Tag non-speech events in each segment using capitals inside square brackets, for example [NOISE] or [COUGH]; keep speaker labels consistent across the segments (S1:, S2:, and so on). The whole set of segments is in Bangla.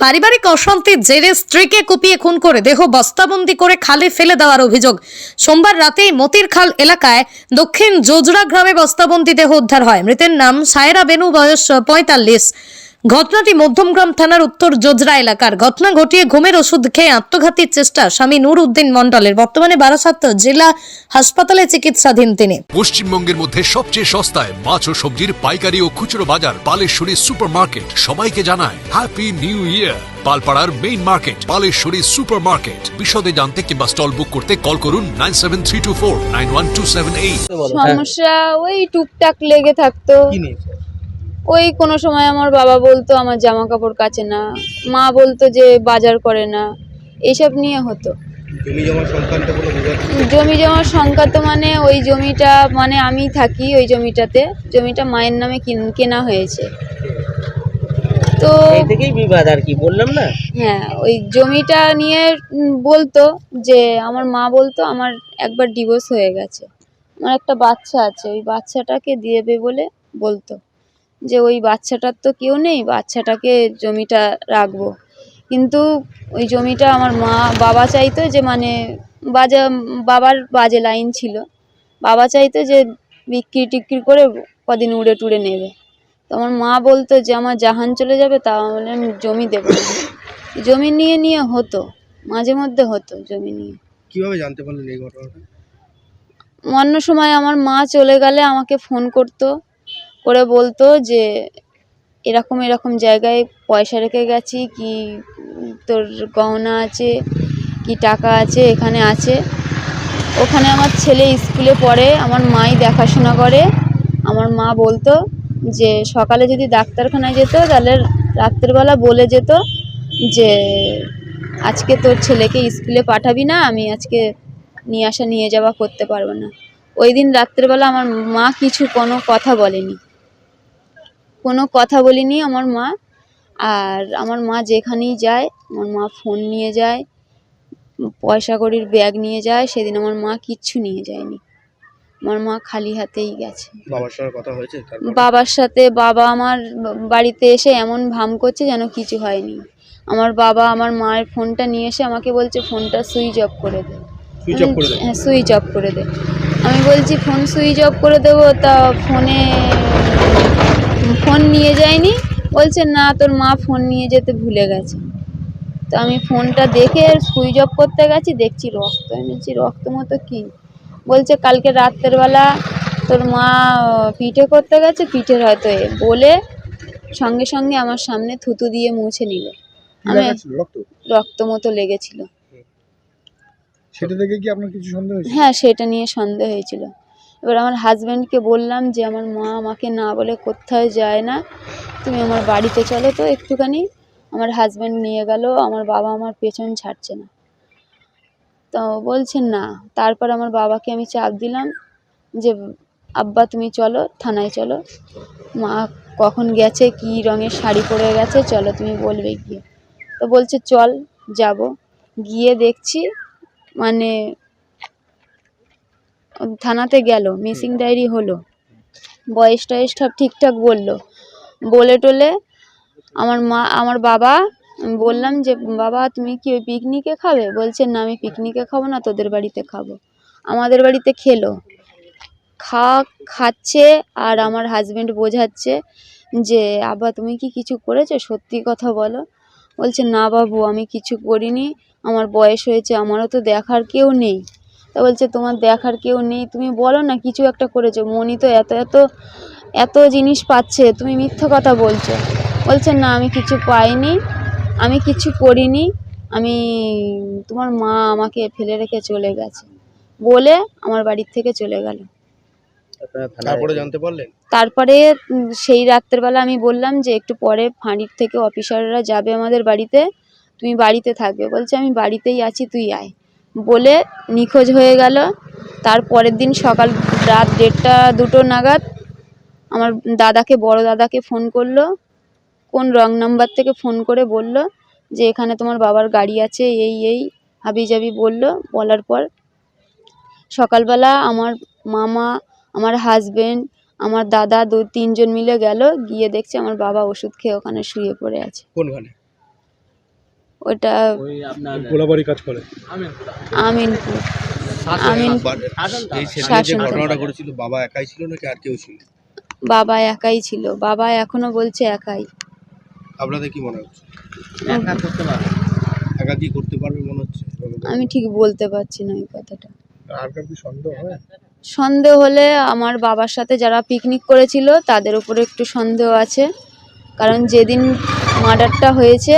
S1: পারিবারিক অশান্তির জেরে স্ত্রীকে কুপিয়ে খুন করে দেহ বস্তাবন্দি করে খালে ফেলে দেওয়ার অভিযোগ। সোমবার রাতেই মতির খাল এলাকায় দক্ষিণ জোজরা গ্রামে বস্তাবন্দি দেহ উদ্ধার হয়। মৃতের নাম সায়রা বেনু, বয়স পঁয়তাল্লিশ। ঘটনাটি মধ্যমগ্রাম থানার উত্তর জোজরা এলাকার। ঘটনা ঘটিয়ে ঘুমের ওষুধ খেয়ে আত্মঘাতীর চেষ্টা স্বামী নূর উদ্দিন মন্ডলের বর্তমানে বারাসাত জেলা হাসপাতালে চিকিৎসাধীন তিনি।
S2: পশ্চিমবঙ্গের মধ্যে সবচেয়ে সস্তায় মাছ ও সবজির পাইকারি ও খুচরো বাজার পালেশ্বরী সুপার মার্কেট সবাইকে জানায় হ্যাপি নিউ ইয়ার পালপাড়ার main market Paleshwari super market বিশদে জানতে কিংবা স্টল বুক করতে কল করুন nine seven three two four nine one two seven eight
S3: সমস্যা ওই টুকটাক লেগে থাকতো।
S4: কি নিয়ে?
S3: ওই কোনো সময় আমার বাবা বলতো আমার জামা কাপড় কাচে না। মা বলতো যে বাজার করে না। এইসব নিয়ে হতো।
S4: জমি
S3: জমার সংক্রান্ত মানে ওই জমিটা মানে আমি থাকি ওই জমিটাতে। জমিটা মায়ের নামে কিন- কেনা হয়েছে। তো
S5: থেকেই বিবাদ আর কি বললাম না?
S3: হ্যাঁ ওই জমিটা নিয়ে বলতো যে আমার মা বলতো আমার একবার ডিভোর্স হয়ে গেছে। আমার একটা বাচ্চা আছে ওই বাচ্চাটাকে দিয়ে দেবে বলে বলতো। যে ওই বাচ্চাটার তো কেউ নেই বাচ্চাটাকে জমিটা রাখব। কিন্তু ওই জমিটা আমার মা বাবা চাইতো যে মানে বাজা বাবার বাজে লাইন ছিল। বাবা চাইতো যে বিক্রি টিক্রি করে কদিন উড়ে টুড়ে নেবে। তো আমার মা বলতো যে আমার জাহান চলে যাবে তাহলে আমি জমি দেবো জমি নিয়ে নিয়ে হতো মাঝে মধ্যে হতো জমি নিয়ে।
S4: কীভাবে জানতে পারলেন এই ঘটনাটা?
S3: অন্য সময় আমার মা চলে গেলে আমাকে ফোন করতো করে বলতো যে, এরকম এরকম জায়গায় পয়সা রেখে গেছি, কি তোর গহনা আছে, কি টাকা আছে, এখানে আছে। ওখানে আমার ছেলে স্কুলে পড়ে, আমার মাই দেখাশোনা করে। আমার মা বলতো যে, সকালে যদি ডাক্তারখানায় যেত, তাহলে রাত্রেবেলা বলে যেত যে, আজকে তোর ছেলেকে স্কুলে পাঠাবি না, আমি আজকে নিয়ে আসা, নিয়ে যাওয়া করতে পারব না। ওই দিন রাত্রেবেলা আমার মা কিছু কোনো কথা বলেনি। কোনো কথা বলিনি আমার মা। আর আমার মা যেখানেই যায় আমার মা ফোন নিয়ে যায় পয়সা কড়ির ব্যাগ নিয়ে যায় সেদিন আমার মা কিচ্ছু নিয়ে যায়নি। আমার মা খালি হাতেই গেছে।
S4: বাবার সঙ্গে কথা হয়েছে?
S3: বাবার সাথে বাবা আমার বাড়িতে এসে এমন ভাম করছে যেন কিছু হয়নি। আমার বাবা আমার মায়ের ফোনটা নিয়ে এসে আমাকে বলছে ফোনটা সুইচ অফ করে দে। হ্যাঁ সুইচ অফ করে দে। আমি বলছি ফোন সুইচ অফ করে দেবো? তা ফোনে ফোন নিয়ে যায়নি। বলছে না তোর মা ফোন নিয়ে যেতে ভুলে গেছে। তো আমি ফোনটা দেখে সুইচ অফ করতে গেছি দেখছি রক্ত এনেছি রক্ত মতো কী। বলছে কালকে রাত্রের বেলা তোর মা পিঠে করতে গেছে পিঠের হয়তো এ বলে সঙ্গে সঙ্গে আমার সামনে থুতু দিয়ে মুছে নিল। আমি
S4: রক্ত?
S3: মতো লেগেছিল।
S4: সেটা দেখে কি আপনার কিছু সন্দেহ
S3: হ্যাঁ সেটা নিয়ে সন্দেহ হয়েছিল। এবার আমার হাজব্যান্ডকে বললাম যে, আমার মা আমাকে না বলে কোথাও যায় না। তুমি আমার বাড়িতে চলো তো একটুখানি। আমার হাজব্যান্ড নিয়ে গেল, আমার বাবা আমার পেছন ছাড়ছে না। তো বলছে না। তারপর আমার বাবাকে আমি চাপ দিলাম যে, আব্বা তুমি চলো, থানায় চলো। মা কখন গেছে, কি রঙের শাড়ি পরে গেছে, চলো তুমি বলবে গিয়ে। তো বলছে, চল, যাব। গিয়ে দেখছি মানে থানাতে গেল মিসিং ডায়েরি হলো। বয়স টয়স সব ঠিকঠাক বলল। বলে টলে আমার মা আমার বাবা বললাম যে বাবা তুমি কি ওই পিকনিকে খাবে? বলছে না আমি পিকনিকে খাব না তোদের বাড়িতে খাব। আমাদের বাড়িতে খেলো। খা খাচ্ছে আর আমার হাজব্যান্ড বোঝাচ্ছে যে আব্বা তুমি কি কিছু করেছ? সত্যি কথা বলো। বলছে না বাবু আমি কিছু করিনি। আমার বয়স হয়েছে আমারও তো দেখার কেউ নেই। তা বলছে তোমার দেখার কেউ নেই। তুমি বলো না কিছু একটা করেছ। মনি তো এত এত এত জিনিস পাচ্ছে তুমি মিথ্যে কথা বলছো। বলছে না আমি কিছু পাইনি আমি কিছু করিনি। আমি তোমার মা আমাকে ফেলে রেখে চলে গেছে। বলে আমার বাড়ির থেকে চলে গেল।
S4: তারপরে জানতে পারলেন?
S3: তারপরে সেই রাত্রেবেলা আমি বললাম যে একটু পরে ফাঁড়ির থেকে অফিসাররা যাবে আমাদের বাড়িতে। তুমি বাড়িতে থাকবে। বলছে আমি বাড়িতেই আছি তুই আয়। বলে নিখোঁজ হয়ে গেল। তার পরের দিন সকাল রাত দেড়টা দুটো নাগাদ আমার দাদাকে, বড় দাদাকে ফোন করল। কোন রং নাম্বার থেকে ফোন করে বলল যে, এখানে তোমার বাবার গাড়ি আছে, এই এই হাবিজাবি বলল। বলার পর সকালবেলা আমার মামা, আমার হাজবেন্ড, আমার দাদা দু তিনজন মিলে গেল। গিয়ে দেখছে আমার বাবা ওষুধ খেয়ে ওখানে শুয়ে পড়ে আছে।
S4: কোনখানে
S3: ওটা
S5: ওই
S4: গোলাবাড়ি কাজ করে।
S3: আমিনপুর। আমিন
S6: ঘটনাটা ঘটেছিল বাবা একাই ছিল নাকি আর কেউ ছিল?
S3: বাবা একাই ছিল। বাবা এখনও বলছে একাই।
S6: আপনাদের কি মনে হচ্ছে?
S5: একা করতে পারে
S6: একা কি করতে পারবে মনে হচ্ছে?
S3: আমি ঠিক বলতে পারছি না এই কথাটা।
S4: আর সন্দেহ হয়?
S3: সন্দেহ হলে আমার বাবার সাথে যারা পিকনিক করেছিল তাদের উপরে একটু সন্দেহ আছে। কারণ যেদিন মার্ডারটা হয়েছে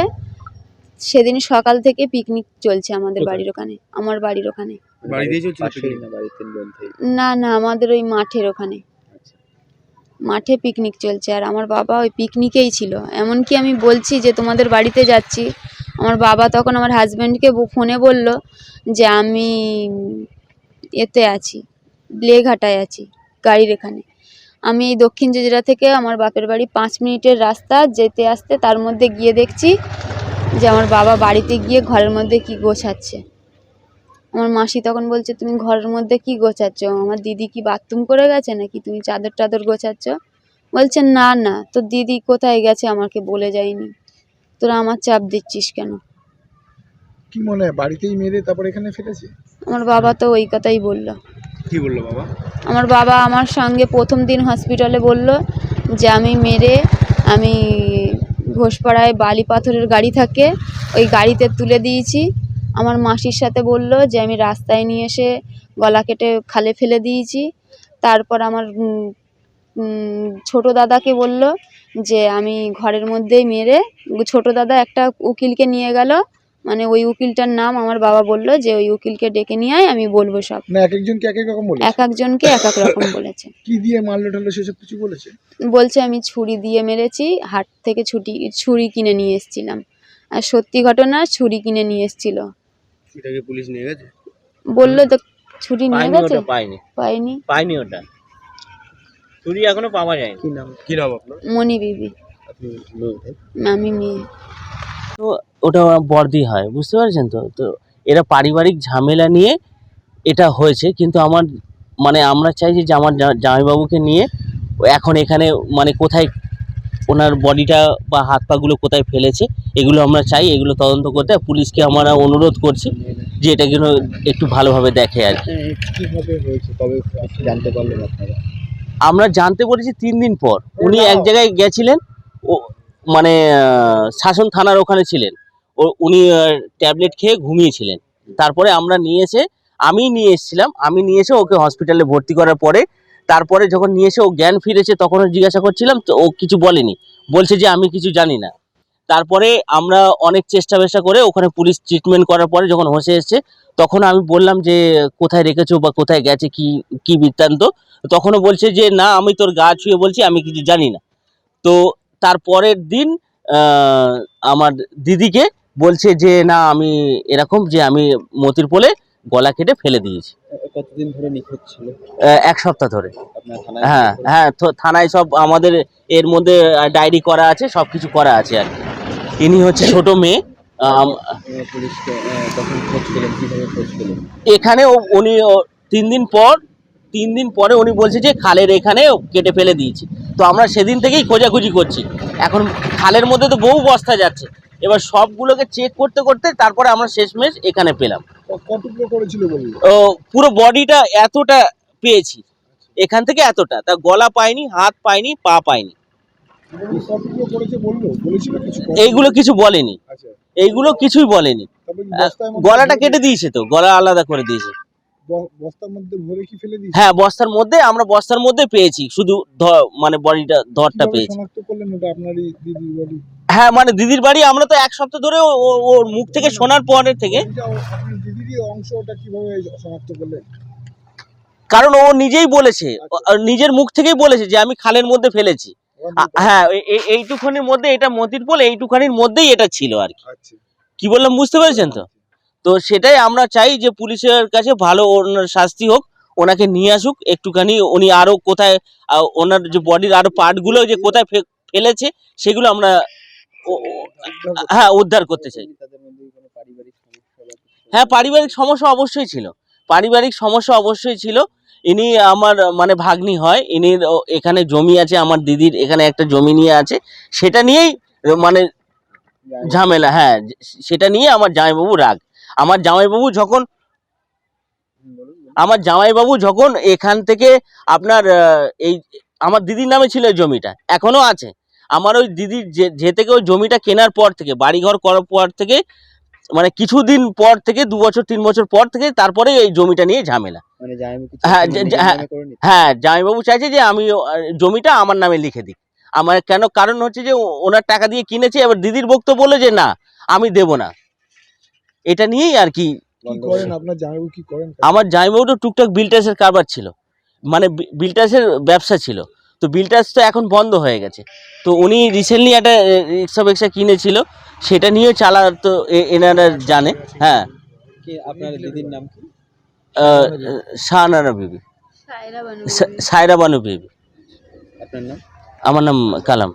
S3: সেদিন সকাল থেকে পিকনিক চলছে আমাদের বাড়ির ওখানে আমার বাড়ির ওখানে? না না আমাদের ওই মাঠের ওখানে। মাঠে পিকনিক চলছে আর আমার বাবা ওই পিকনিকেই ছিল। এমনকি আমি বলছি যে তোমাদের বাড়িতে যাচ্ছি। আমার বাবা তখন আমার হাজব্যান্ডকে ফোনে বলল যে আমি এতে আছি লেঘাটায় আছি গাড়ির এখানে। আমি এই দক্ষিণ জেজরা থেকে আমার বাপের বাড়ি পাঁচ মিনিটের রাস্তা যেতে আসতে তার মধ্যে গিয়ে দেখছি যে আমার বাবা বাড়িতে গিয়ে ঘরের মধ্যে কি গোছাচ্ছে। আমার মাসি তখন বলছে তুমি ঘরের মধ্যে কি গোছাচ্ছ? আমার দিদি কি বাথরুম করে গেছে নাকি? তুমি চাদর টাদর গোছাচ্ছ? বলছে না না তোর দিদি কোথায় গেছে আমাকে বলে যায়নি। তোরা আমার চাপ দিচ্ছিস কেন?
S4: কি মনে হয়? বাড়িতেই মেরে তারপর এখানে ফেলেছে?
S3: আমার বাবা তো ওই কথাই বলল।
S6: কি বলল বাবা?
S3: আমার বাবা আমার সঙ্গে প্রথম দিন হসপিটালে বলল যে আমি মেরে আমি ঘোষপাড়ায় বালি পাথরের গাড়ি থাকে, ওই গাড়িতে তুলে দিয়েছি। আমার মাসির সাথে বলল যে, আমি রাস্তায় নিয়ে এসে গলা কেটে খালে ফেলে দিয়েছি। তারপর আমার ছোট দাদাকে বলল যে, আমি ঘরের মধ্যেই মেরে ছোট দাদা একটা উকিলকে নিয়ে গেল। মানে ওই উকিলটার নাম আমার বাবা বলল যে ওই উকিলকে ডেকে নিয়ে আয় আমি বলব সব।
S4: না এক একজনকে এক এক রকম বলে
S3: এক একজনকে এক এক রকম [LAUGHS] বলেছে।
S4: কি দিয়ে মারলো টারলো সেসব কিছু বলেছে?
S3: বলছে আমি ছুরি দিয়ে মেরেছি হাট থেকে ছুটি ছুরি কিনে নিয়ে এসেছিলাম। আর সত্যি ঘটনা ছুরি কিনে নিয়ে এসেছিল।
S6: পুলিশ নিয়ে গেছে?
S3: বলল তো ছুরি নিয়ে
S5: পাইনি
S3: গেছে?
S5: ওটা পাইনি।
S3: পাইনি।
S5: পাইনি ওটা? ছুরি এখনও পাওয়া যায়নি?
S6: কি নাম? কি নাম আপনার?
S3: মণি বিবি।
S6: আপনি মেয়ে?
S3: আমি মেয়ে।
S7: তো ওটা বর্দি হয় বুঝতে পারছেন তো? তো এরা পারিবারিক ঝামেলা নিয়ে এটা হয়েছে কিন্তু আমার মানে আমরা চাইছি যে আমার জামাইবাবুকে নিয়ে এখন এখানে মানে কোথায় ওনার বডিটা বা হাত পাগুলো কোথায় ফেলেছে এগুলো আমরা চাই এগুলো তদন্ত করতে। পুলিশকে আমরা অনুরোধ করছি যে এটা যেন একটু ভালোভাবে দেখে আর কি।
S4: কীভাবে হয়েছে? তবে জানতে পারলেন আপনারা?
S7: আমরা জানতে পেরেছি তিন দিন পর। উনি এক জায়গায় গেছিলেন মানে শাসন থানার ওখানে ছিলেন। ও, উনি ট্যাবলেট খেয়ে ঘুমিয়েছিলেন। তারপরে আমরা নিয়ে এসে, আমি নিয়ে এসেছিলাম। আমি নিয়ে এসে ওকে হসপিটালে ভর্তি করার পরে, তারপরে যখন নিয়ে এসে ও জ্ঞান ফিরেছে, তখন জিজ্ঞাসা করছিলাম, তো ও কিছু বলেনি। বলছে যে, আমি কিছু জানি না। তারপরে আমরা অনেক চেষ্টা বেষ্টা করে ওখানে পুলিশ ট্রিটমেন্ট করার পরে যখন হোসে এসছে, তখন আমি বললাম যে, কোথায় রেখেছো বা কোথায় গেছে, কি কি বৃত্তান্ত? তখনও বলছে যে, না, আমি তোর গা ছুঁয়ে বলছি, আমি কিছু জানি না। তো তারপরের দিন আমার দিদিকে বলছে যে না আমি এরকম যে আমি মতির পোলে গলা কেটে ফেলে দিয়েছি।
S6: কতদিন ধরে নিখোঁজ ছিল?
S7: এক সপ্তাহ ধরে। হ্যাঁ হ্যাঁ তো থানায় সব আমাদের এর মধ্যে ডায়েরি করা আছে সব কিছু করা আছে আর কি। ইনি হচ্ছে ছোট মেয়ে। এখানে উনি তিন দিন পর তিন দিন পরে উনি বলছে যে খালের এখানে কেটে ফেলে দিয়েছি। তো আমরা সেদিন থেকেই খোঁজাখুঁজি করছি। এখন খালের মধ্যে তো বহু বস্তা যাচ্ছে। এবার সবগুলোকে চেক করতে করতে তারপরে আমরা শেষমেশ এখানে পেলাম। ও পুরো বডিটা এতটা পেয়েছি। এখান থেকে এতটা। তা গলা পাইনি হাত পাইনি পা পাইনি। এইগুলো কিছু বলেনি।
S4: আচ্ছা।
S7: এইগুলো কিছুই বলেনি। গলাটা কেটে দিয়েছে তো গলা আলাদা করে দিয়েছে।
S4: বস্তার মধ্যে ভরে কি ফেলে দিয়েছে?
S7: হ্যাঁ বস্তার মধ্যে আমরা বস্তার মধ্যে পেয়েছি। শুধু মানে বডিটা ধরটা পেয়েছি।
S4: শনাক্ত করলেন ওটা আপনারই দিদির বাড়ি?
S7: হ্যাঁ মানে দিদির বাড়ি আমরা তো এক সপ্তাহ ধরে ওর মুখ থেকে শোনার পরের থেকে।
S4: দিদিরই অংশ ওটা কীভাবে শনাক্ত করলেন?
S7: কারণ ও নিজেই বলেছে ও- নিজের মুখ থেকেই বলেছে যে আমি খালের মধ্যে ফেলেছি। হ্যাঁ এই- এই- এইটুখানির মধ্যে এটা মতির পোল এইটুখানির মধ্যেই এটা ছিল আর কি।
S4: আচ্ছা।
S7: কি বললাম বুঝতে পেরেছেন তো? তো সেটাই আমরা চাই যে পুলিশের কাছে ভালো ওনার শাস্তি হোক, ওনাকে নিয়ে আসুক একটুখানি, উনি আরও কোথায় ওনার যে বডির আরও পার্টগুলো যে কোথায় ফেলেছে, সেগুলো আমরা হ্যাঁ উদ্ধার করতে চাই? হ্যাঁ পারিবারিক সমস্যা অবশ্যই ছিল। পারিবারিক সমস্যা অবশ্যই ছিল। ইনি আমার মানে ভাগ্নি হয় ইনি এখানে জমি আছে, আমার দিদির এখানে একটা জমি নিয়ে আছে, সেটা নিয়েই মানে ঝামেলা হ্যাঁ সেটা নিয়ে আমার জামাইবাবু রাগ। আমার জামাইবাবু যখন আমার জামাইবাবু যখন এখান থেকে আপনার এই আমার দিদির নামে ছিল জমিটা এখনও আছে। আমার ওই দিদির যে যে থেকে ওই জমিটা কেনার পর থেকে বাড়িঘর করার পর থেকে মানে কিছুদিন পর থেকে দু বছর তিন বছর পর থেকে তারপরে এই জমিটা নিয়ে ঝামেলা।
S6: মানে
S7: হ্যাঁ, হ্যাঁ। হ্যাঁ জামাইবাবু চাইছে যে আমি জমিটা আমার নামে লিখে দিই আমার কেন কারণ হচ্ছে যে ওনার টাকা দিয়ে কিনেছে এবার দিদির বক্তব্য বলে যে না আমি দেব না। এটা নিয়েই আর কি
S4: কি
S6: গন্ডগোল।
S4: করেন আপনার জামাইবাবু কি করেন?
S7: আমার জামাইবাবু তো টুকটাক বিলটাসের কারবার ছিল। মানে বি- বিলটাসের ব্যবসা ছিল। তো বিলটাস তো এখন বন্ধ হয়ে গেছে। তো উনি রিসেন্টলি একটা রিক্সা ফিক্সা কিনেছিল। সেটা নিয়ে চালা তো এ- এনারা জানে। হ্যাঁ।
S6: আপনার দিদির নাম কি?
S7: আহ, শাহানারা বিবি।
S3: সায়রা বানু
S7: সা- সায়রা বানু বিবি।
S6: আপনার নাম?
S7: আমার নাম কালাম।